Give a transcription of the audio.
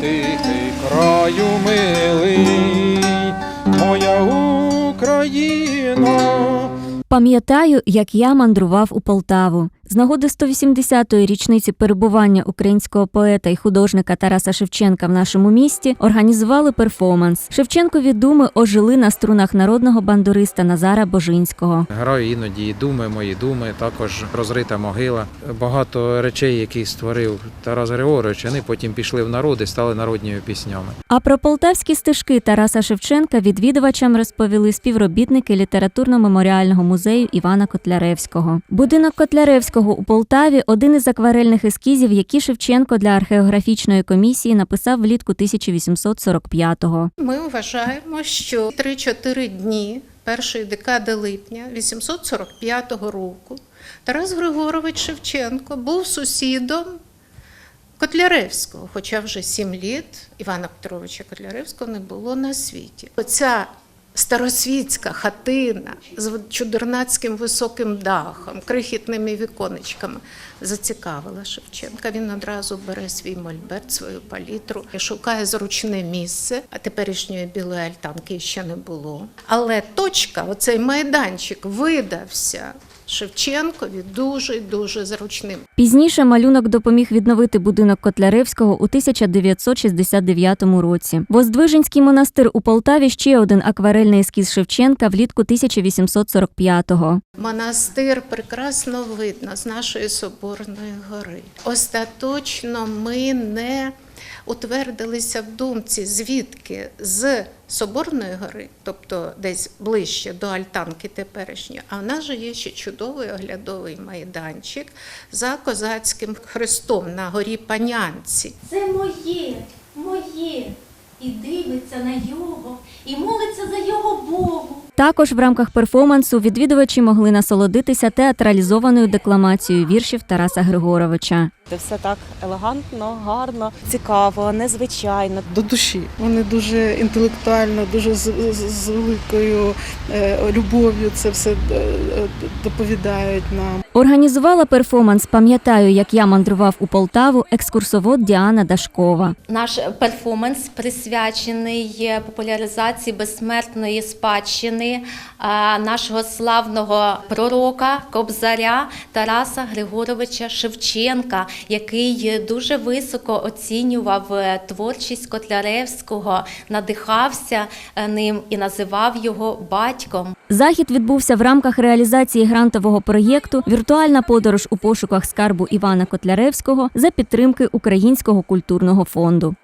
тихий краю милий, моя Україна. Пам'ятаю, як я мандрував у Полтаву. З нагоди 180-ї річниці перебування українського поета і художника Тараса Шевченка в нашому місті організували перформанс. Шевченкові думи ожили на струнах народного бандуриста Назара Божинського. Граю іноді і думи, мої думи, також розрита могила. Багато речей, які створив Тарас Григорович, вони потім пішли в народ і стали народніми піснями. А про полтавські стежки Тараса Шевченка відвідувачам розповіли співробітники літературно-меморіального музею Івана Котляревського. Будинок Котляревського у Полтаві один із акварельних ескізів, які Шевченко для археографічної комісії написав влітку 1845-го. Ми вважаємо, що 3-4 дні першої декади липня 845 року Тарас Григорович Шевченко був сусідом Котляревського, хоча вже 7 літ Івана Петровича Котляревського не було на світі. Оця старосвітська хатина з чудернацьким високим дахом, крихітними віконечками зацікавила Шевченка. Він одразу бере свій мольберт, свою палітру і шукає зручне місце. А теперішньої білої альтанки ще не було. Але точка, оцей майданчик, видався Шевченкові дуже дуже зручним. Пізніше малюнок допоміг відновити будинок Котляревського у 1969 році. Воздвиженський монастир у Полтаві ще один акварельний ескіз Шевченка влітку 1845-го. Монастир прекрасно видно з нашої соборної гори. Остаточно ми не утвердилися в думці, звідки з Соборної гори, тобто десь ближче до Альтанки теперішньої, а в нас же є ще чудовий оглядовий майданчик за козацьким хрестом на горі Панянці. Це моє, моє. І дивиться на його, і молиться за його Богу. Також в рамках перформансу відвідувачі могли насолодитися театралізованою декламацією віршів Тараса Григоровича. Це все так елегантно, гарно, цікаво, незвичайно. до душі. Вони дуже інтелектуально, дуже з, з, з великою е, любов'ю це все е, е, доповідають нам. Організувала перформанс Пам'ятаю, як я мандрував у Полтаву екскурсовод Діана Дашкова. Наш перформанс присвячений популяризації безсмертної спадщини нашого славного пророка Кобзаря Тараса Григоровича Шевченка, який дуже високо оцінював е, творчість Котляревського, надихався е, ним і називав його батьком. Захід відбувся в рамках реалізації грантового проєкту Віртуальна подорож у пошуках скарбу Івана Котляревського за підтримки Українського культурного фонду.